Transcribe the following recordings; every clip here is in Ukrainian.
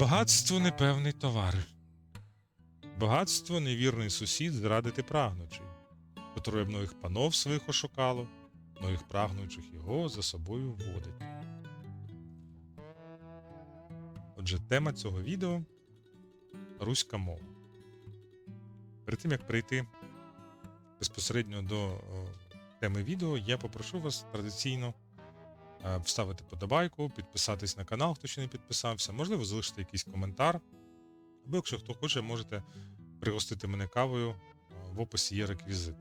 Багатство непевний товар. Багатство невірний сусід зрадити прагнучий, котре многих панов своїх ошукало, многих прагнучих його за собою вводить. Отже, тема цього відео руська мова. Перед тим як перейти безпосередньо до о, теми відео, я попрошу вас традиційно е, вставити подобайку, підписатись на канал, хто ще не підписався, можливо, залишити якийсь коментар. Або якщо хто хоче, можете пригостити мене кавою. е, В описі є реквізит.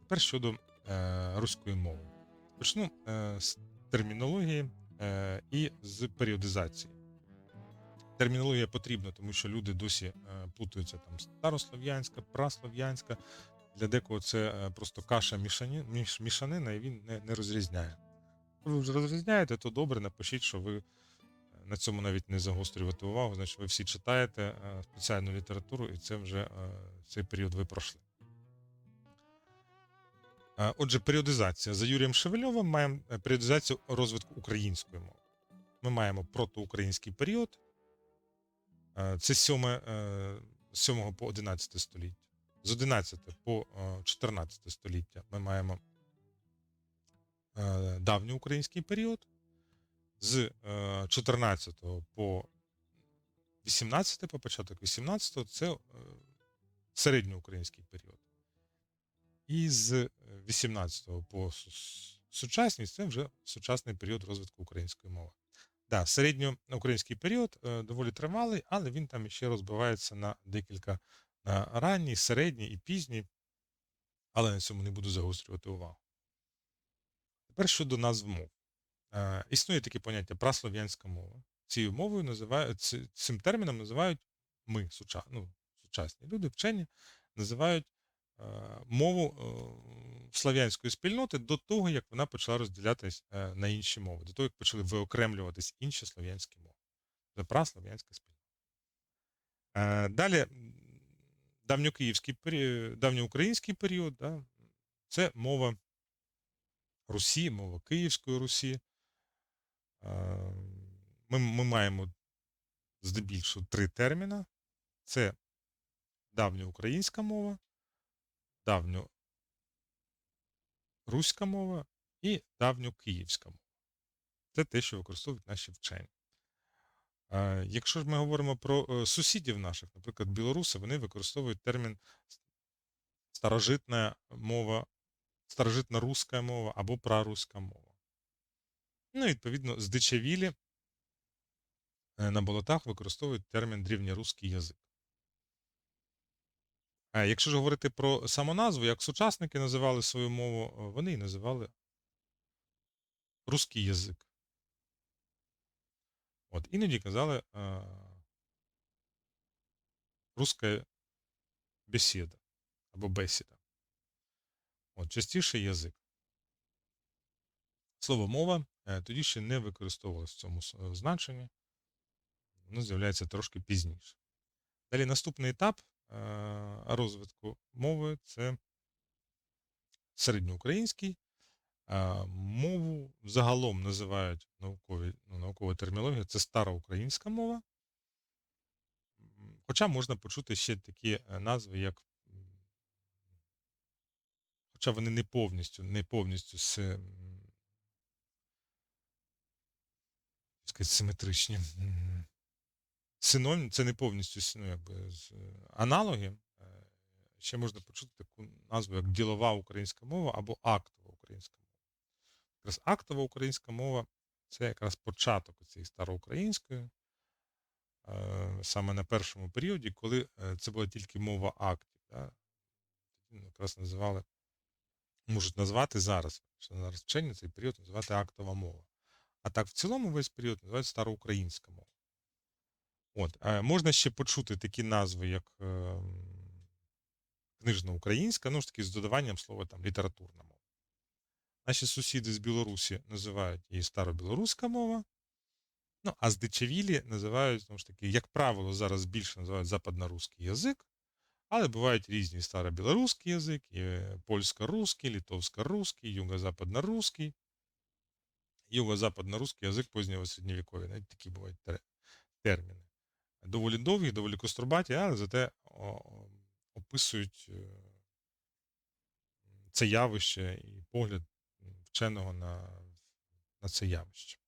Тепер щодо е, руської мови. Почну е, з термінології е, і з періодизації. Термінологія потрібна, тому що люди досі е, плутаються там старослов'янська, праслов'янська. Для декого це е, просто каша мішанина, і він не, не розрізняє. Ви вже розрізняєте, то добре, напишіть, що ви е, на цьому навіть не загострювати увагу, значить ви всі читаєте е, спеціальну літературу, і це вже цей період ви пройшли. Отже, періодизація. За Юрієм Шевельовим маємо періодизацію розвитку української мови. Ми маємо протоукраїнський період. Це 7, з 7 по 11 століття. З 11 по е, 14 століття ми маємо е, давньоукраїнський період. З е, 14 по 18, по початок 18 це е, середньоукраїнський період. І з 18 по су- сучасність це вже сучасний період розвитку української мови. Да, середньоукраїнський період е, доволі тривалий, але він там ще розбивається на декілька ранній, середній і пізній, але на цьому не буду загострювати увагу. Тепер щодо назв мов. Е, існує таке поняття праслов'янська мова. Цією мовою називають цим терміном називають ми, суча, ну, сучасні люди, вчені, називають е, мову е, слав'янської спільноти до того, як вона почала розділятись на інші мови, до того, як почали виокремлюватись інші слов'янські мови. Це праслов'янська спільнота. Далі давньокиївський період, давньоукраїнський період, да, це мова Русі, мова Київської Русі. Ми, ми маємо здебільшого три терміна: це давньоукраїнська мова, давньоруська мова і давньокиївська мова. Це те, що використовують наші вчені. Якщо ж ми говоримо про е, сусідів наших, наприклад, білоруси, вони використовують термін старожитна мова, старожитна руська мова або праруська мова. Ну, відповідно, здичавілі е, на болотах використовують термін древньоруський язик. А якщо ж говорити про самоназву, як сучасники називали свою мову, е, вони її називали русський язик. От, іноді казали е, руська бесіда або бесіда. От, частіше язик. Слово мова е, тоді ще не використовувалося в цьому е, значенні. Воно з'являється трошки пізніше. Далі наступний етап е, розвитку мови це середньоукраїнський. Е, Мову загалом називають наукові, ну, наукова термінологія це староукраїнська мова. Хоча можна почути ще такі е, назви, як. Хоча вони не повністю, не повністю с, сказати, симетричні. Синонім, це не повністю ну, якби, з- аналоги. Е, Ще можна почути таку назву, як ділова українська мова або актова українська. Якраз актова українська мова це якраз початок цієї староукраїнської, е, саме на першому періоді, коли е, це була тільки мова актів. Да? Тоді якраз називали, можуть назвати зараз, що зараз вчені цей період називати актова мова. А так, в цілому весь період називають староукраїнська мова. От, е, можна ще почути такі назви, як е, м, книжна українська, ну ж таки з додаванням слова там літературна мова. Наші сусіди з Білорусі називають її старобілоруська мова. Ну, а з Дичавілі називають, знову ж таки, як правило, зараз більше називають западноруський язик, але бувають різні старобілоруський язик, польсько-русський, литовсько-русський, юго-западно-русський. юго-западно-русский язик позднього середньовіков'я. Навіть такі бувають терміни. Доволі довгі, доволі кострубаті, але зате описують е, це явище і погляд вченого на, на це явище.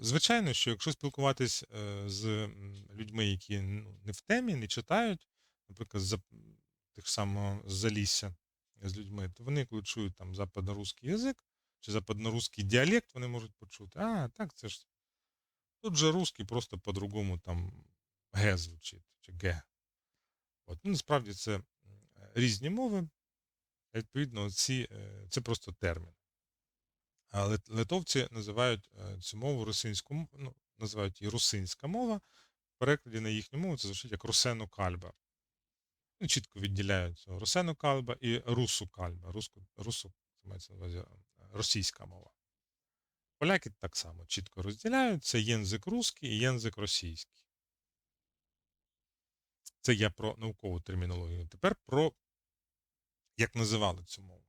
Звичайно, що якщо спілкуватись е, з людьми, які ну, не в темі, не читають, наприклад, з тих самого Залісся з людьми, то вони, коли чують там западноруський язик чи западноруський діалект, вони можуть почути, а, так, це ж тут же русський просто по-другому там Г звучить, чи Г. От. Ну, насправді це різні мови, відповідно, ці, е, це просто термін. А литовці називають е, цю мову русинську, ну, називають її русинська мова. В перекладі на їхню мову це звучить як русену кальба. Ну, чітко відділяють русену кальба і русу кальба. Руску, русу це мається на увазі е, російська мова. Поляки так само чітко розділяють: це єнзик русський і єнзик російський. Це я про наукову термінологію. Тепер про як називали цю мову.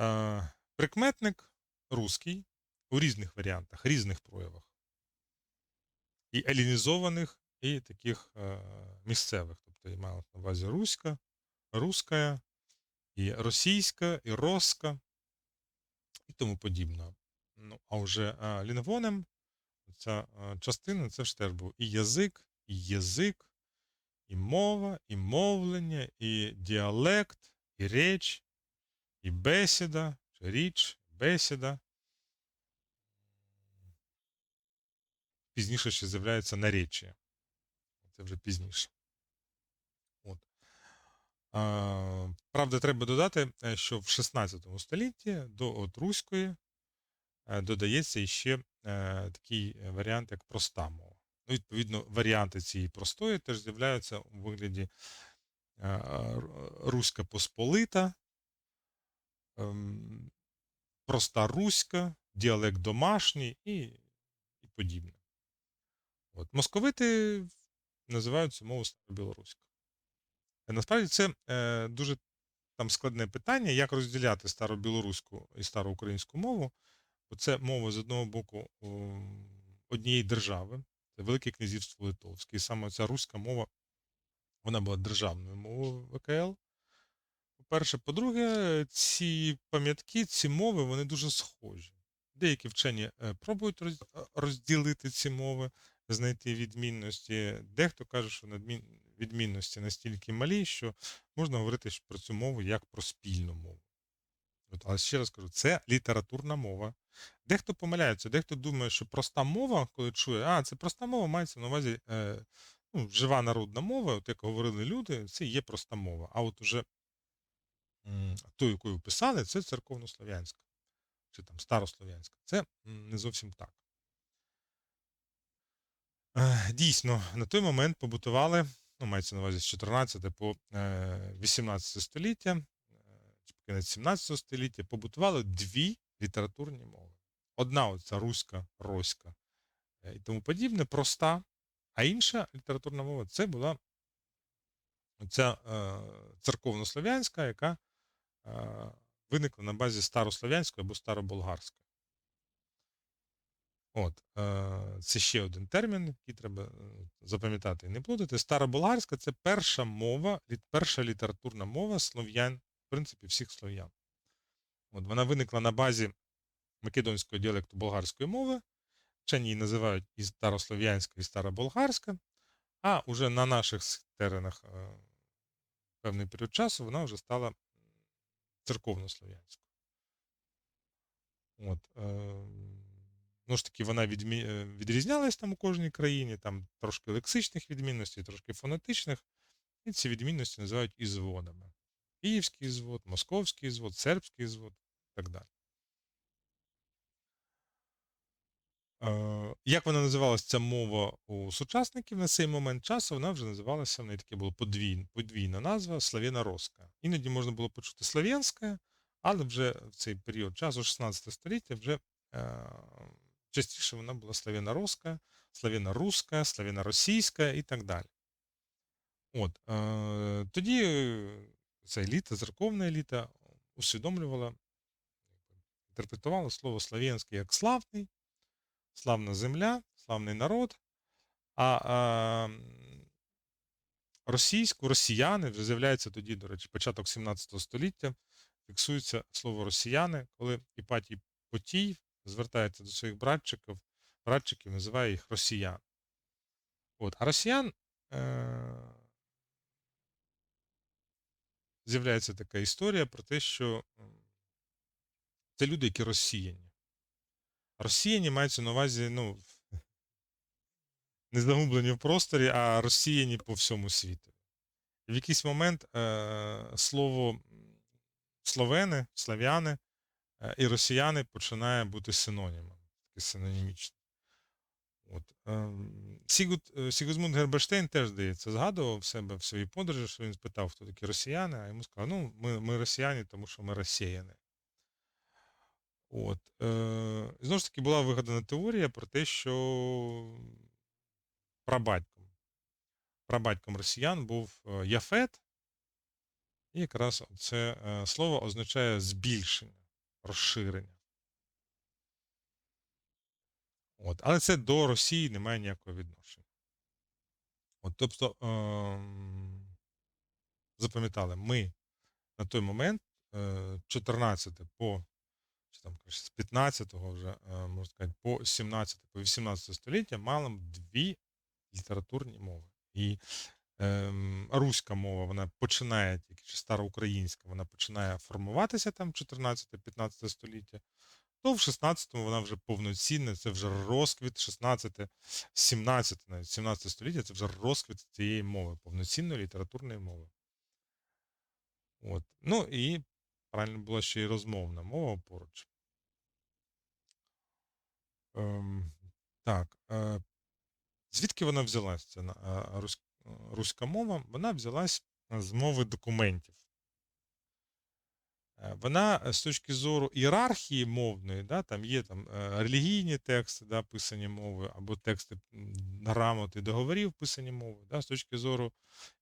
Е, прикметник русський у різних варіантах, різних проявах. І елінізованих, і таких е, місцевих. Тобто я маю на увазі руська, руська, і російська, і роска, і тому подібне. Ну, а вже е, лінгвонем ця е, частина це ж теж був і язик, і язик, і мова, і мовлення, і діалект, і реч, і бесіда, річ, бесіда. Пізніше ще з'являється наречія. Це вже пізніше. От. А, правда, треба додати, е, що в 16 столітті до от руської е, додається іще е, такий варіант, як проста мова. Ну, відповідно, варіанти цієї простої теж з'являються у вигляді е, руська посполита, ем, проста руська, діалект домашній і, і подібне. От. Московити називають цю мову старобілоруська. Е, Насправді це е, дуже там складне питання, як розділяти старобілоруську і староукраїнську мову, бо це мова з одного боку однієї держави, це Велике князівство Литовське. І саме ця руська мова, вона була державною мовою ВКЛ. По-перше, по-друге, ці пам'ятки, ці мови, вони дуже схожі. Деякі вчені е, пробують е, розділити ці мови, знайти відмінності. Дехто каже, що відмінності настільки малі, що можна говорити про цю мову як про спільну мову. От, але ще раз кажу, це літературна мова. Дехто помиляється, дехто думає, що проста мова, коли чує, а це проста мова, мається на увазі е, ну, жива народна мова, от як говорили люди, це є проста мова. А от уже м, ту, якою писали, це церковнослов'янська чи там старослов'янська. Це не зовсім так. Е, Дійсно, на той момент побутували, ну, мається на увазі з 14 по е, 18 століття, е, по кінець 17 століття, побутували дві літературні мови. Одна оця руська, роська е, і тому подібне, проста, а інша літературна мова це була ця е, церковнослов'янська, яка е, виникла на базі старослов'янської або староболгарської. От, це ще один термін, який треба запам'ятати і не плутати. Староболгарська це перша мова, перша літературна мова слов'ян, принципі, всіх слов'ян. От, вона виникла на базі македонського діалекту болгарської мови. Вчені її називають і старослов'янська, і староболгарська, а уже на наших теренах е, певний період часу вона вже стала церковнослов'янською. От, ну ж таки, вона відмі... е, відрізнялась там у кожній країні, там трошки лексичних відмінностей, трошки фонетичних, і ці відмінності називають ізводами. Київський звод, московський звод, сербський звод і так далі. Е, Як вона називалася ця мова у сучасників на цей момент часу, вона вже називалася, в неї таке було подвійна, подвійна назва Слав'яно-Роска. Іноді можна було почути Слов'янська, але вже в цей період часу, 16 століття, вже е, частіше вона була Слав'яно-Роска, Слав'яно-Руська, Слав'яно-Російська і так далі. От, е, тоді ця еліта, церковна еліта усвідомлювала інтерпретували слово слов'янське як славний, славна земля, славний народ. А, а російську, росіяни вже з'являється тоді, до речі, початок 17 століття. Фіксується слово росіяни, коли Іпатій Потій звертається до своїх братчиків, братчиків називає їх росіян. От, а росіян е- з'являється така історія про те, що це люди, які розсіяні. Розсіяні мається на увазі, ну, не загублені в просторі, а розсіяні по всьому світу. В якийсь момент е, слово словени, слав'яни е, і росіяни починає бути синонімом, таке синонімічне. От. ем, Сігут, е, Сігузмунд Герберштейн теж, здається, згадував в себе в своїй подорожі, що він спитав, хто такі росіяни, а йому сказали, ну, ми, ми росіяни, тому що ми розсіяні. От. Е, знову ж таки була вигадана теорія про те, що прабатьком, прабатьком росіян був е, Яфет, і якраз це е, слово означає збільшення, розширення. От. Але це до Росії не має ніякого відношення. От, тобто, ем, запам'ятали, ми на той момент, е, 14 по чи там з 15-го вже, е, можна сказати, по 17 по 18 століття мали дві літературні мови. І ем, руська мова, вона починає тільки чи староукраїнська, вона починає формуватися там 14-15 століття, то в 16-му вона вже повноцінна, це вже розквіт 16, 17, навіть 17 століття, це вже розквіт цієї мови, повноцінної літературної мови. От. Ну і правильно була ще й розмовна мова поруч. Ем, так. Е, звідки вона взялась? Ця е, е, руська мова? Вона взялась з мови документів. Е, Вона е, з точки зору ієрархії мовної, да, там є там е, релігійні тексти, да, писані мовою, або тексти грамоти договорів писані мовою. Да, з точки зору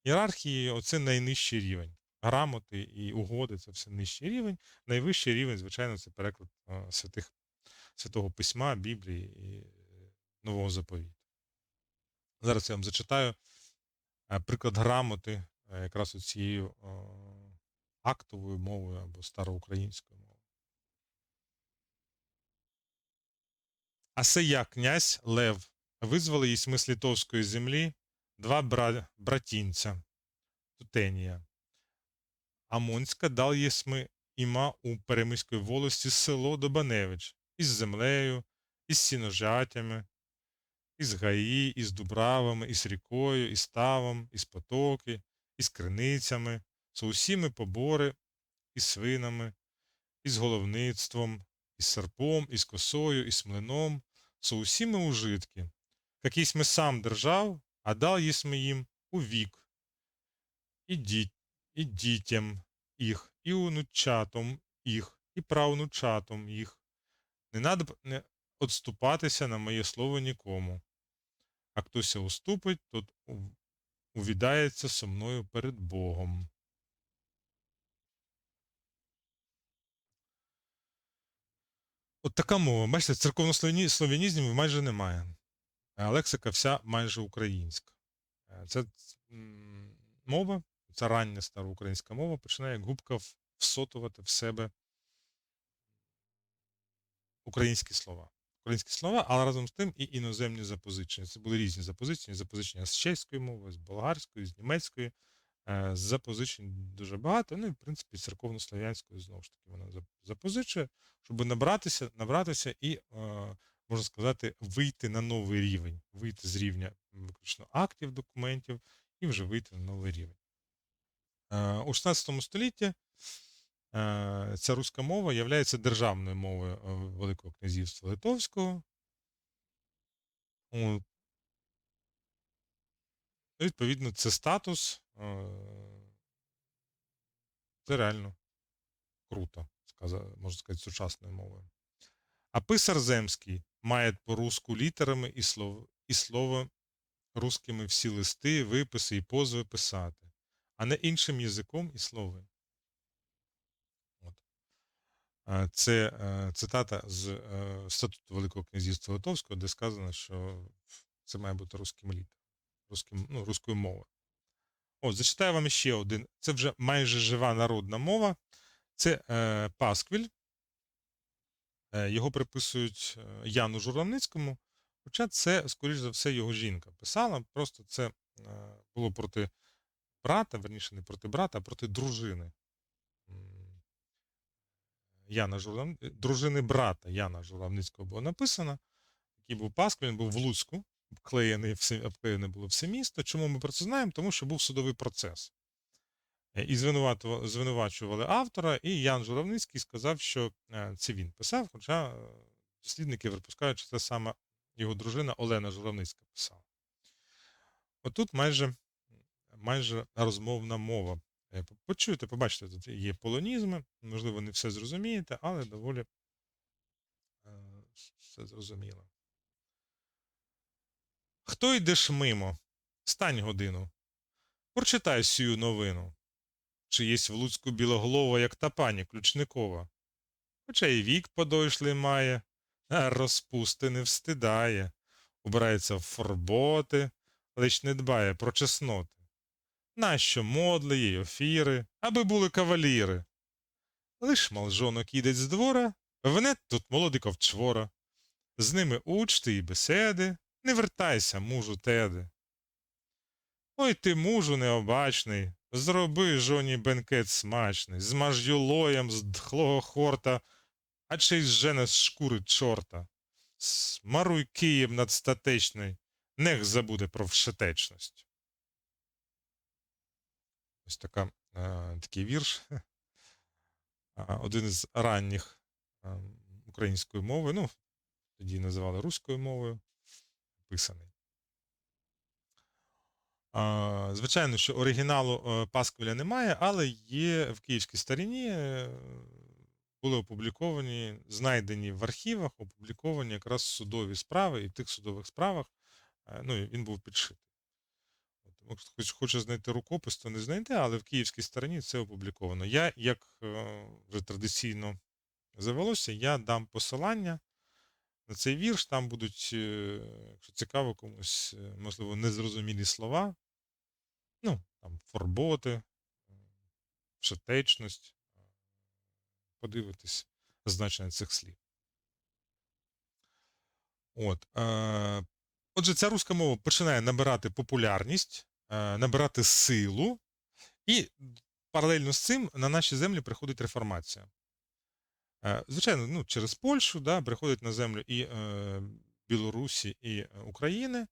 ієрархії, оце найнижчий рівень. Грамоти і угоди це все нижчий рівень. Найвищий рівень, звичайно, це переклад святих, святого письма, Біблії і Нового заповіту. Зараз я вам зачитаю приклад грамоти якраз цією е, актовою мовою або староукраїнською мовою. А сея князь Лев визвали із з литовської землі два бра... братінця Тутенія. Амонська дал єсми іма у Перемиської волості село Добаневич із землею, із сіножатями, із гаї, із дубравами, із рікою, із ставом, із потоки, із криницями, усіми побори, із свинами, із головництвом, із серпом, із косою, із млином, со усіми ужитки. Какийсь ми сам держав, а дал єсми їм у вік, і, діть, і дітям їх, і онучатам їх, і правнучатам їх. Не надо не отступатися на моє слово нікому. А хтось уступить, тот увідається со мною перед Богом. От така мова. Бачите, церковнослов'янізмів майже немає. А лексика вся майже українська. Е, Це мова, ця рання староукраїнська мова починає губка всотувати в себе українські слова. Українські слова, але разом з тим і іноземні запозичення. Це були різні запозичення, запозичення з чеської мови, з болгарської, з німецької. Е, Запозичень дуже багато. Ну і в принципі церковнослов'янською знову ж таки вона запозичує, щоб набратися, набратися і, е, можна сказати, вийти на новий рівень, вийти з рівня виключно актів документів і вже вийти на новий рівень. Е, У 16 столітті ця руська мова є державною мовою Великого князівства Литовського. Відповідно, це статус. Е, Це реально круто, можна сказати, сучасною мовою. А писар земський має по-руску літерами і слово, і слово русскими всі листи, виписи і позови писати, а не іншим язиком і словом. От. Е, Це е, цитата з статуту Великого князівства Литовського, де сказано, що це має бути русським літером, русським, ну, руською мовою. О, зачитаю вам ще один. Це вже майже жива народна мова. Це е, Пасквіль. Е, його приписують е, Яну Журавницькому. Хоча це, скоріш за все, його жінка писала. Просто це е, було проти брата, верніше, не проти брата, а проти дружини. Яна Журав... Дружини брата Яна Журавницького було написано. Який був Пасквіль, він був в Луцьку, обклеєний все, обклеєне було все місто. Чому ми про це знаємо? Тому що був судовий процес. Е, І звинувачували автора, і Ян Журавницький сказав, що е, це він писав, хоча е, дослідники припускають, що це саме його дружина Олена Журавницька писала. Отут майже, майже розмовна мова. Почуєте, побачите, тут є полонізми, можливо, не все зрозумієте, але доволі все зрозуміло. Хто йдеш мимо? Стань годину. Прочитай сію новину. Чи єсть в Луцьку білоголова, як та пані Ключникова. Хоча й вік подойшлий має, а розпусти не встидає, убирається в форботи, лиш не дбає про чесноти. Нащо модли й офіри, аби були каваліри. Лиш малжонок їдеть з двора, вне тут молодика вчвора. З ними учти і беседи, не вертайся, мужу теди. Ой ти, мужу необачний, зроби жоні бенкет смачний, змаж юлоєм з дхлого хорта, а чи й зжене з шкури чорта. Смаруй Київ надстатечний, нех забуде про вшетечність. Ось така, е, такий вірш. Один із ранніх е, української мови, ну, тоді називали руською мовою, писаний. Звичайно, що оригіналу е, Пасквіля немає, але є в київській старині е, були опубліковані, знайдені в архівах, опубліковані якраз судові справи, і в тих судових справах е, ну, він був підшитий. Хоч- хоче знайти рукопис, то не знайде, але в київській стороні це опубліковано. Я, як вже традиційно завелося, я дам посилання на цей вірш. Там будуть, е, якщо цікаво комусь, е, можливо, незрозумілі слова. Ну, там форботи, е, вшетечність. Подивитись значення цих слів. От. Е, отже, ця руська мова починає набирати популярність, е, набирати силу, і паралельно з цим на наші землі приходить реформація. Е, Звичайно, ну, через Польщу да, приходить на землю і е, Білорусі, і е, України,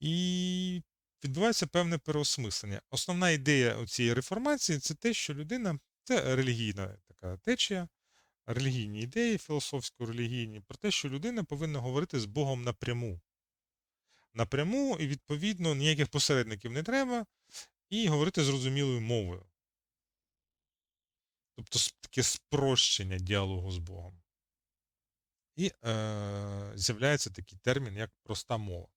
і відбувається певне переосмислення. Основна ідея цієї реформації це те, що людина це релігійна така течія, релігійні ідеї, філософсько-релігійні, про те, що людина повинна говорити з Богом напряму. Напряму, і відповідно ніяких посередників не треба, і говорити зрозумілою мовою. Тобто таке спрощення діалогу з Богом. І е, з'являється такий термін, як проста мова.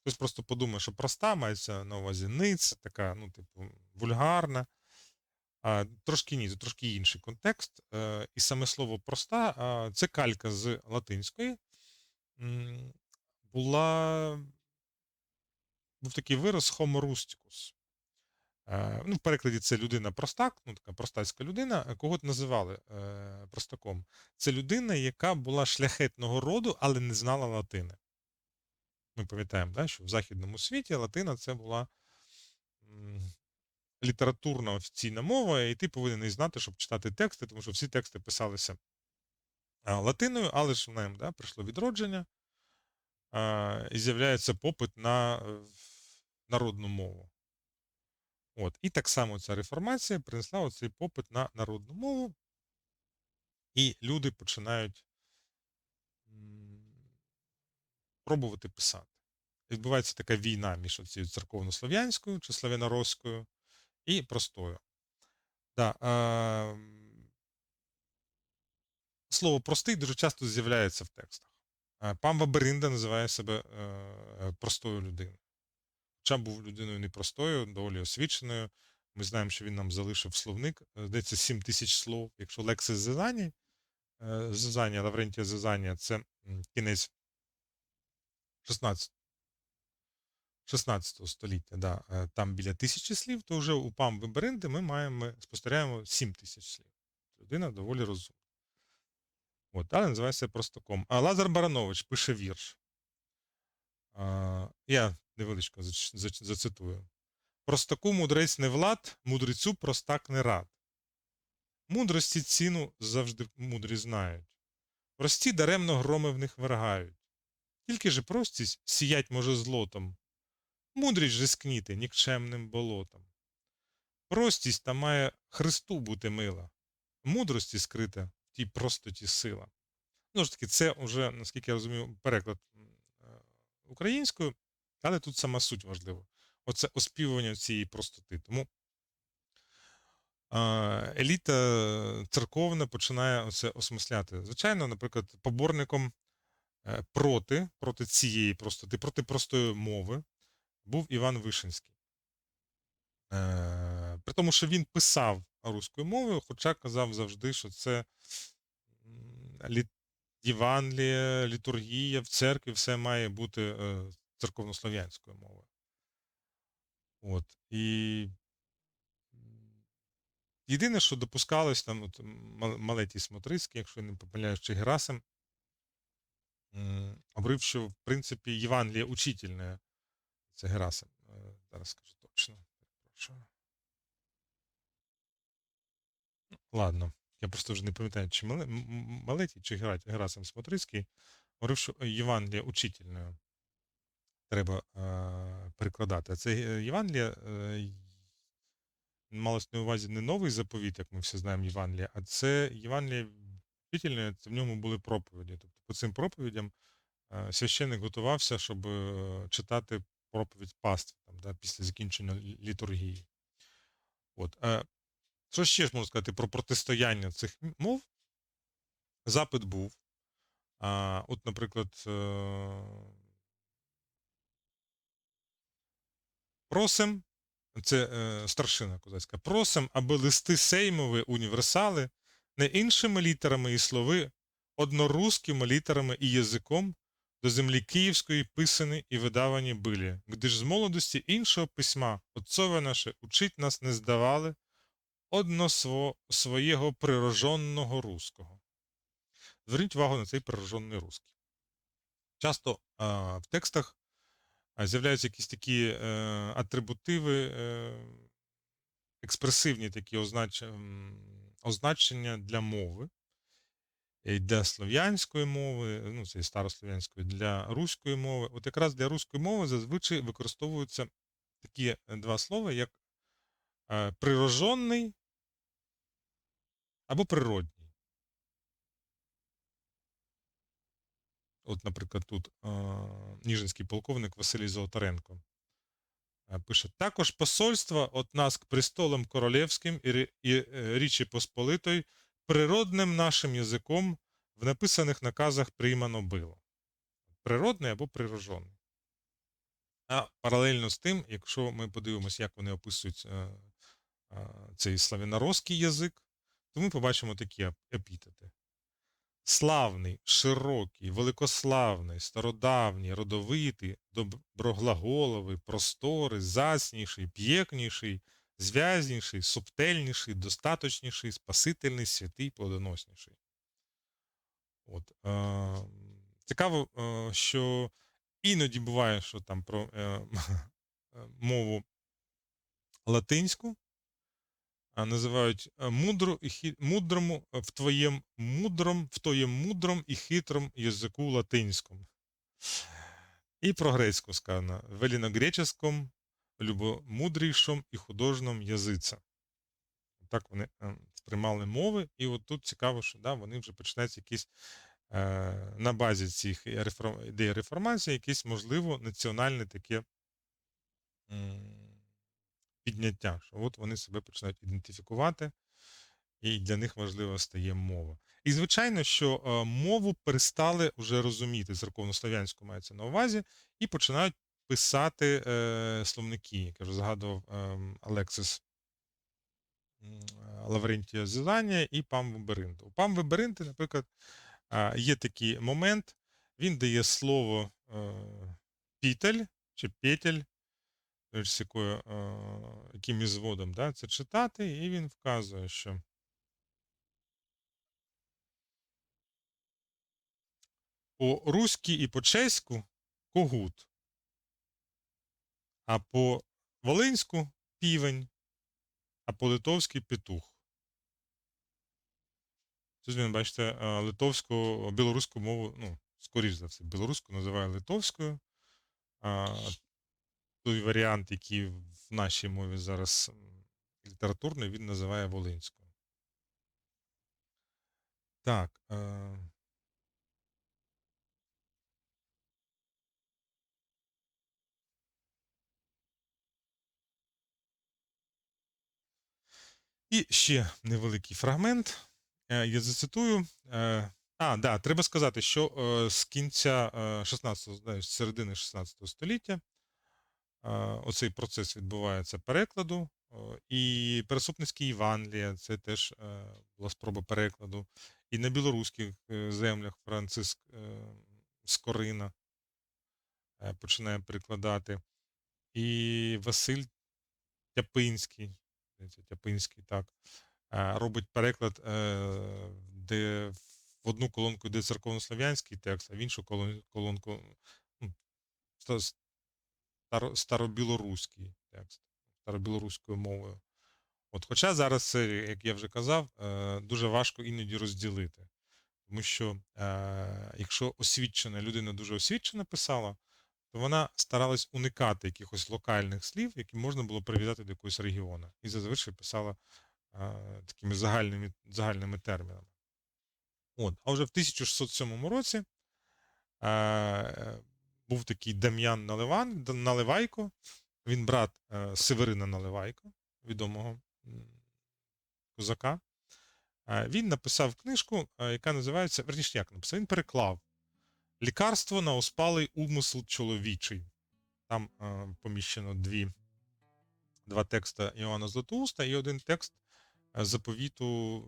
Хтось просто подумає, що проста мається на увазі ниць, така, ну, типу, вульгарна. А, трошки ні, це трошки інший контекст. Е, і саме слово проста а, це калька з латинської. Була, був такий вираз homo rusticus. Е, ну, в перекладі це людина простак, ну така простацька людина. Е, Кого називали е, простаком? Це людина, яка була шляхетного роду, але не знала латини. Ми пам'ятаємо, да, що в західному світі латина це була м, літературна офіційна мова, і ти повинен її знати, щоб читати тексти, тому що всі тексти писалися а, латиною, але ж в ним да, прийшло відродження, а, і з'являється попит на е, народну мову. От. І так само ця реформація принесла оцей попит на народну мову, і люди починають пробувати писати. Відбувається така війна між цією церковнослов'янською чи славяноруською і простою. Да, е, слово простий дуже часто з'являється в текстах. Е, Пан Баберинда називає себе е, простою людиною. Хоча був людиною непростою, доволі освіченою, Ми знаємо, що він нам залишив словник, е, здається, 7 тисяч слов. Якщо Лексис Зизані, е, Зизанія, Лаврентія Зизанія, це кінець 16 16 століття, да, е, там біля тисячі слів, то вже у Пам Беренди ми маємо, спостерігаємо 7 тисяч слів. Людина доволі розумна. От, але називається простаком. А Лазар Баранович пише вірш. Я невеличко зацитую. Простаку мудрець не влад, мудрецю простак не рад. Мудрості ціну завжди мудрі знають. Прості даремно громи в них вергають. Тільки же простість сіять може злотом. Мудрість же скніти нікчемним болотом. Простість та має Христу бути мила, мудрості скрита в тій простоті сила. Ну ж таки, це вже, наскільки я розумію, переклад українською, але тут сама суть важлива. Оце оспівування цієї простоти. Тому еліта церковна починає оце осмисляти. Звичайно, наприклад, поборником е, проти, проти цієї простоти, проти простої мови був Іван Вишинський. Е, При тому, що він писав руською мовою, хоча казав завжди, що це м, літургія в церкві, все має бути е, церковнослов'янською мовою. От. І єдине, що допускалось там, от, Малетій Смотрицький, якщо я не помиляюсь, чи Герасим, м, говорив, що в принципі Євангеліє учительне. Це Герасим. Е, Зараз скажу точно. Перепрошую. Ладно. Я просто вже не пам'ятаю, чи Малетій, чи Гера- Герасим Смотрицький говорив, що Євангеліє учительною треба е, перекладати. А це е, Євангеліє е, малось на увазі не новий заповіт, як ми всі знаємо Євангелія, а це Євангеліє учительне, це в ньому були проповіді. Тобто по цим проповідям е, священник готувався, щоб е, читати проповідь пастви там, да, після закінчення літургії. От. Що ще ж можна сказати про протистояння цих мов? Запит був. А, от, наприклад, е, просим, це е, старшина козацька, просим, аби листи сеймові універсали не іншими літерами і слови, одноруськими літерами і язиком до землі Київської писані і видавані були, где ж з молодості іншого письма отцове наше учить нас не здавали, одно своєго прирожонного руського. Зверніть увагу на цей прирожонний русський. Часто а, в текстах з'являються якісь такі е, атрибутиви, е, експресивні такі означ... означення для мови, для слов'янської мови, ну це і старослов'янської, для руської мови. От якраз для руської мови зазвичай використовуються такі е, два слова, як е, прирожонний або природній. От, наприклад, тут е, ніжинський полковник Василій Золотаренко е, пише: також посольство от нас к престолам королевським і, і е, Річі Посполитої природним нашим язиком в написаних наказах приймано було. Природний або прирожений. А паралельно з тим, якщо ми подивимося, як вони описують е, е, цей славяноросський язик, то ми побачимо такі епітети. Славний, широкий, великославний, стародавній, родовитий, доброглаголовий, просторий, засніший, п'єкніший, зв'язніший, субтельніший, достаточніший, спасительний, святий, плодоносніший. От, е, цікаво, е, що іноді буває, що там про е, е, мову латинську називають е, мудру і хі... мудрому е, в твоєм мудром, в твоєм мудром і хитром язику латинському. І про грецьку сказано веліногреческом, любомудрішом і художньому язиця. Так вони е, сприймали мови, і от тут цікаво, що да, вони вже починають якісь е, на базі цих ідей реформації, якесь, можливо, національне таке підняття, що от вони себе починають ідентифікувати, і для них важливо стає мова. І звичайно, що е, мову перестали вже розуміти, церковнослов'янську мається на увазі, і починають писати е, словники, як я вже згадував е, Алексис Лаврентія Зеланія і Пам Веберинта. У Пам Веберинти, наприклад, а, є такий момент, він дає слово е, пітель чи петель, з якою, е, яким із зводом да, це читати, і він вказує, що по-руськи і по-чеську когут, а по-волинську півень, а по-литовськи петух. Тут він, бачите, е, литовську, білоруську мову, ну, скоріш за все, білоруську називає литовською. Той варіант, який в нашій мові зараз літературний, він називає волинською. Так. Е... І ще невеликий фрагмент. Е, Я зацитую. Е, А, да, треба сказати, що е, з кінця 16 середини 16 століття оцей процес відбувається перекладу, і пересупницьке Євангелія це теж е, була спроба перекладу. І на білоруських е, землях Франциск е, Скорина починає перекладати. І Василь Тяпинський, Тяпинський, так, робить переклад, де в одну колонку йде церковнослов'янський текст, а в іншу колонку ну, старобілоруський текст, старобілоруською мовою. От, хоча зараз це, як я вже казав, е, дуже важко іноді розділити. Тому що е, якщо освічена людина дуже освічена писала, то вона старалась уникати якихось локальних слів, які можна було прив'язати до якогось регіону. І зазвичай писала е, такими загальними, загальними термінами. От. А вже в 1607 році був такий Дам'ян Наливан, Наливайко, він брат е, Северина Наливайко, відомого козака. Е, Він написав книжку, е, яка називається, верніше, як написав, він переклав Лікарство на оспалий умисл чоловічий. Там поміщено дві, два текста Іоанна Златоуста і один текст заповіту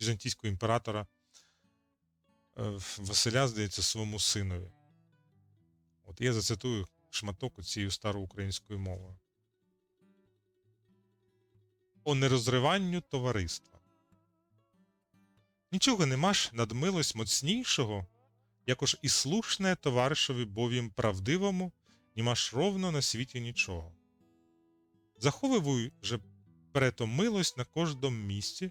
візантійського імператора Василя, здається, своєму синові. От я зацитую шматок цією староукраїнською мовою. О нерозриванню товариства. Нічого немаш над милость моцнішого, якож і слушне товаришові бовім правдивому, німаш ровно на світі нічого. Заховивуй же перето милость на кожному місці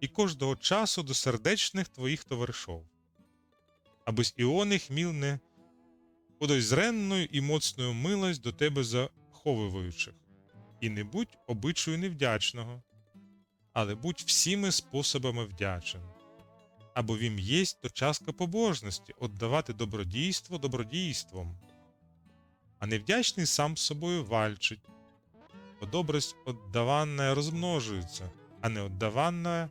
і кожного часу до сердечних твоїх товаришов, абись і оних міл не подозренною і моцною милость до тебе заховуючих, і не будь обичою невдячного, але будь всіми способами вдячен. Або вім єсть то частка побожності отдавати добродійство добродійством, а невдячний сам собою вальчить, бо добрость отдаванна розмножується, а не отдаванна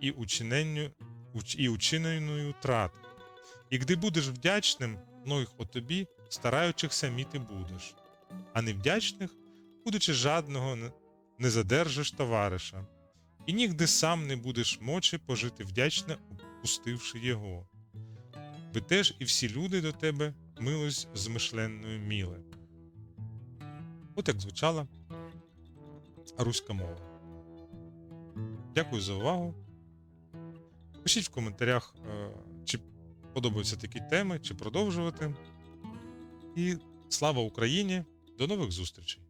і учиненню і учиненою трат. І гди будеш вдячним, многих о тобі, стараючихся міти будеш, а невдячних, будучи жадного, не- задержиш товариша, і нігде сам не будеш мочи пожити вдячне, опустивши його. Ви теж і всі люди до тебе милость змишленною міле. От як звучала руська мова. Дякую за увагу. Пишіть в коментарях, е, подобаються такі теми, чи продовжувати. І слава Україні! До нових зустрічей!